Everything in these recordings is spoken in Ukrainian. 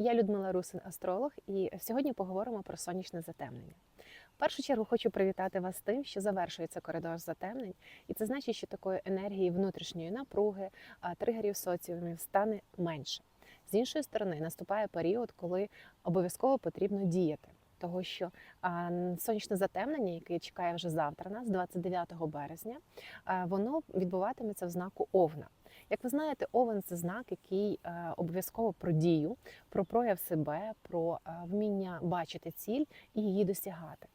Я Людмила Русин, астролог, і сьогодні поговоримо про сонячне затемнення. В першу чергу хочу привітати вас з тим, що завершується коридор затемнень, і це значить, що такої енергії внутрішньої напруги, тригерів соціумів стане менше. З іншої сторони, наступає період, коли обов'язково потрібно діяти. Того, що сонячне затемнення, яке чекає вже завтра нас, 29 березня, воно відбуватиметься в знаку Овна. Як ви знаєте, овен це знак, який е, обов'язково про дію, про прояв себе, про е, вміння бачити ціль і її досягати.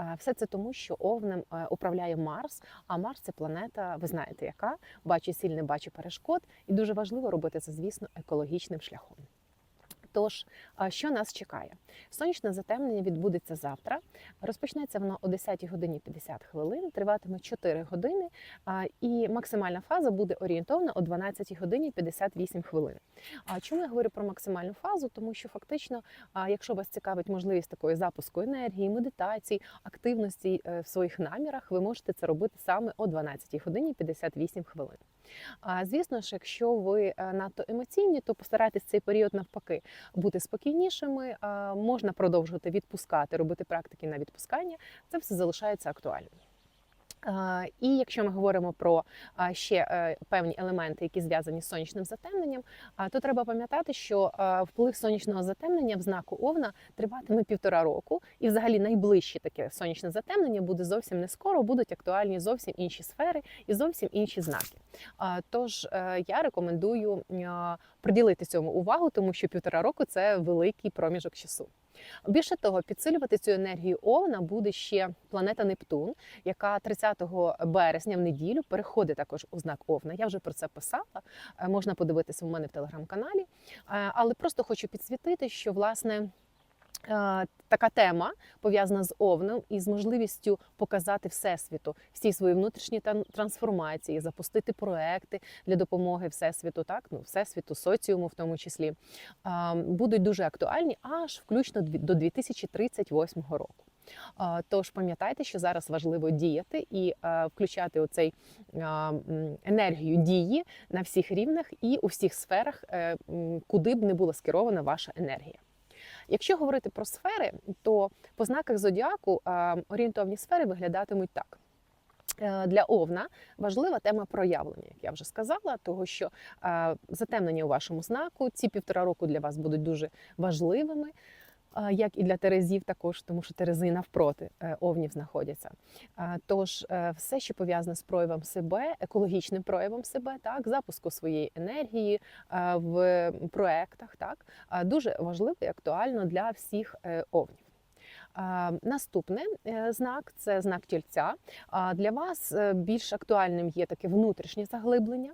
Е, Все це тому, що овнем управляє Марс, а Марс це планета, ви знаєте, яка бачить сіль, не бачить перешкод, і дуже важливо робити це, звісно, екологічним шляхом. Тож, що нас чекає? Сонячне затемнення відбудеться завтра. Розпочнеться воно о 10 годині 50 хвилин, триватиме 4 години, і максимальна фаза буде орієнтовна о 12 годині 58 хвилин. А чому я говорю про максимальну фазу? Тому що фактично, якщо вас цікавить можливість такої запуску енергії, медитації, активності е, в своїх намірах, ви можете це робити саме о 12 годині 58 хвилин. Звісно ж, якщо ви е, надто емоційні, то постарайтесь цей період навпаки бути спокійнішими. Можна продовжувати відпускати, робити практики на відпускання. Це все залишається актуальним. І якщо ми говоримо про ще е, певні елементи, які зв'язані з сонячним затемненням, то треба пам'ятати, що вплив сонячного затемнення в знаку Овна триватиме півтора року, і взагалі найближче таке сонячне затемнення буде зовсім не скоро, будуть актуальні зовсім інші сфери і зовсім інші знаки. Тож е, я рекомендую приділити цьому увагу, тому що півтора року це великий проміжок часу. Більше того, підсилювати цю енергію Овна буде ще планета Нептун, яка 30 березня в неділю переходить також у знак Овна. Я вже про це писала. е, Можна подивитися у мене в телеграм-каналі. Е, Але просто хочу підсвітити, що власне. Е, Така тема пов'язана з овном і з можливістю показати всесвіту всі свої внутрішні трансформації, запустити проекти для допомоги всесвіту, так ну всесвіту, соціуму, в тому числі, будуть дуже актуальні аж включно до 2038 року. Тож пам'ятайте, що зараз важливо діяти і е, включати оцей а, енергію дії на всіх рівнях і у всіх сферах, е, куди б не була скерована ваша енергія. Якщо говорити про сфери, то по знаках зодіаку орієнтовні сфери виглядатимуть так. Е, Для овна важлива тема проявлення, як я вже сказала, того що е, затемнення у вашому знаку ці півтора року для вас будуть дуже важливими, е, як і для терезів, також тому що терези навпроти е, овнів знаходяться. Тож е, все, що пов'язане з проявом себе, екологічним проявом себе, так запуску своєї енергії в проектах, так дуже важливо і актуально для всіх е, овнів. А, Наступний е, знак це знак тільця. Для вас е, більш актуальним є таке внутрішнє заглиблення,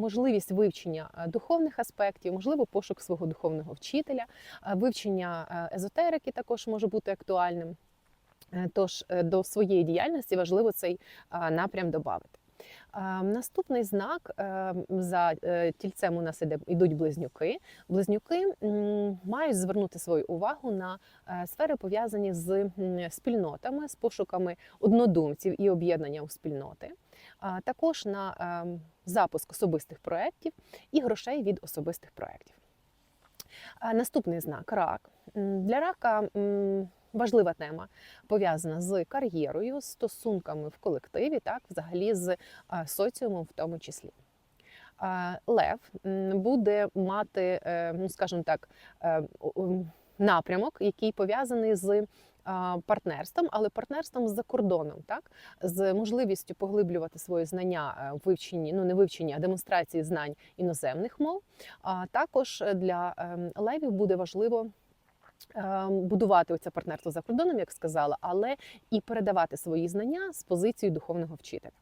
можливість вивчення е, духовних аспектів, можливо, пошук свого духовного вчителя, е, вивчення е, езотерики також може бути актуальним. Е, Тож е, до своєї діяльності важливо цей напрям додати. Наступний знак е, за е, тільцем у нас йдуть близнюки. Близнюки мають звернути свою увагу на е, сфери, пов'язані з спільнотами, з пошуками однодумців і об'єднання у спільноти, а також на е, запуск особистих проєктів і грошей від особистих проєктів. Наступний знак рак. Для рака важлива тема пов'язана з кар'єрою, стосунками в колективі, так, взагалі з соціумом в тому числі. Лев буде мати, е, ну скажімо так, е, напрямок, який пов'язаний з партнерством, але партнерством з-за кордоном, так з можливістю поглиблювати свої знання е, в вивченні, ну не вивченні, а демонстрації знань іноземних мов. А також для ем, левів буде важливо. Ем, Будувати оце партнерство за кордоном, як сказала, але і передавати свої знання з позиції духовного вчителя.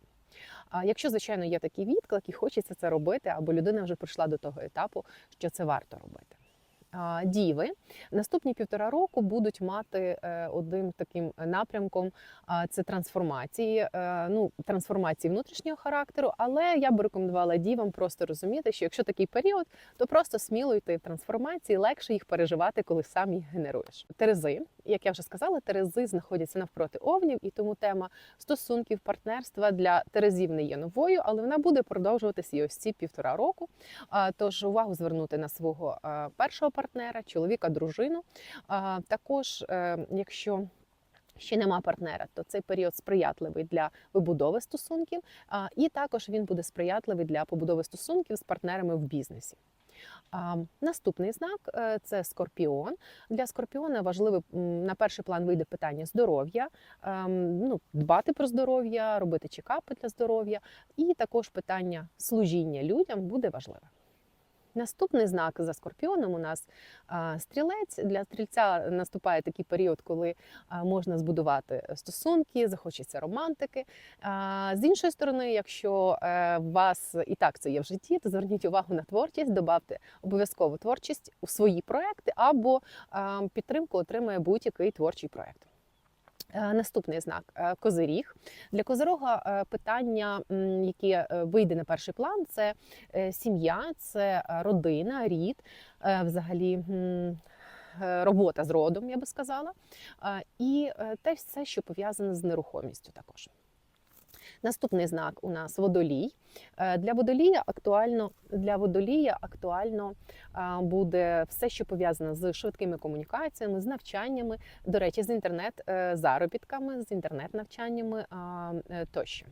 А якщо, звичайно, є такий відклик і хочеться це робити, або людина вже прийшла до того етапу, що це варто робити. Діви наступні півтора року будуть мати е, одним таким напрямком це трансформації, е, ну трансформації внутрішнього характеру. Але я б рекомендувала дівам просто розуміти, що якщо такий період, то просто сміло йти в трансформації, легше їх переживати, коли сам їх генеруєш. Терези, як я вже сказала, терези знаходяться навпроти овнів, і тому тема стосунків, партнерства для терезів не є новою, але вона буде продовжуватися і ось ці півтора року. Тож увагу звернути на свого першого партнера, партнера, чоловіка, дружину. Також, е, якщо ще нема партнера, то цей період сприятливий для вибудови стосунків, і також він буде сприятливий для побудови стосунків з партнерами в бізнесі. Наступний знак е, це скорпіон. Для скорпіона важливо м, на перший план вийде питання здоров'я, ем, ну, дбати про здоров'я, робити чекапи для здоров'я, і також питання служіння людям буде важливе. Наступний знак за скорпіоном у нас стрілець. Для стрільця наступає такий період, коли можна збудувати стосунки, захочеться романтики. А, з іншої сторони, якщо е, у вас і так це є в житті, то зверніть увагу на творчість, додавте обов'язково творчість у свої проекти або підтримку отримає будь-який творчий проект. Е, Наступний знак е, козиріг. Для козирога е, питання, яке вийде на перший план, це сім'я, це родина, рід, взагалі робота з родом, я би сказала, і те все, що пов'язане з нерухомістю також. Наступний знак у нас водолій. Е, Для водолія актуально для водолія актуально буде все, що пов'язане з швидкими комунікаціями, з навчаннями, до речі, з інтернет-заробітками, з інтернет-навчаннями е, тощо.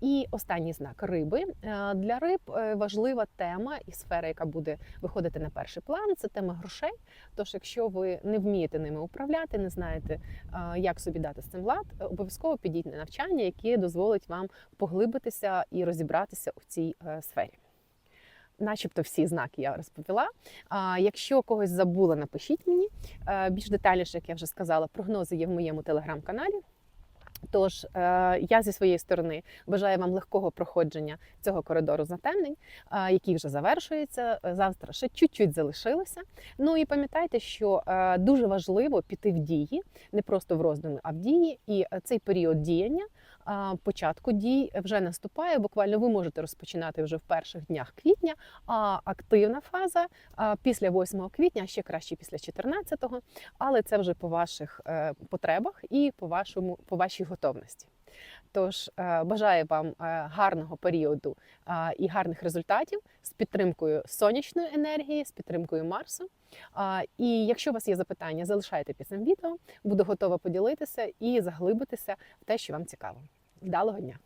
І останній знак риби. Е, Для риб е, важлива тема і сфера, яка буде виходити на перший план, це тема грошей. Тож, якщо ви не вмієте ними управляти, не знаєте, як собі дати з цим лад, е, обов'язково підіть на навчання, яке дозволить вам поглибитися і розібратися у цій е, сфері. Начебто всі знаки я розповіла. А якщо когось забула, напишіть мені. Е, Більш детальніше, як я вже сказала, прогнози є в моєму телеграм-каналі. Тож е, я зі своєї сторони бажаю вам легкого проходження цього коридору затемнень, який вже завершується. Е, Завтра ще чуть-чуть залишилося. Ну і пам'ятайте, що е, дуже важливо піти в дії, не просто в роздуми, а в дії. І цей період діяння, початку дій вже наступає. Буквально ви можете розпочинати вже в перших днях квітня. А активна фаза після 8 квітня, ще краще після 14-го, але це вже по ваших е, потребах і по вашому по вашій готовності. Тож е, бажаю вам е, гарного періоду е, і гарних результатів з підтримкою сонячної енергії, з підтримкою Марсу. І якщо у вас є запитання, залишайте під цим відео. Буду готова поділитися і заглибитися в те, що вам цікаво. Вдалого дня!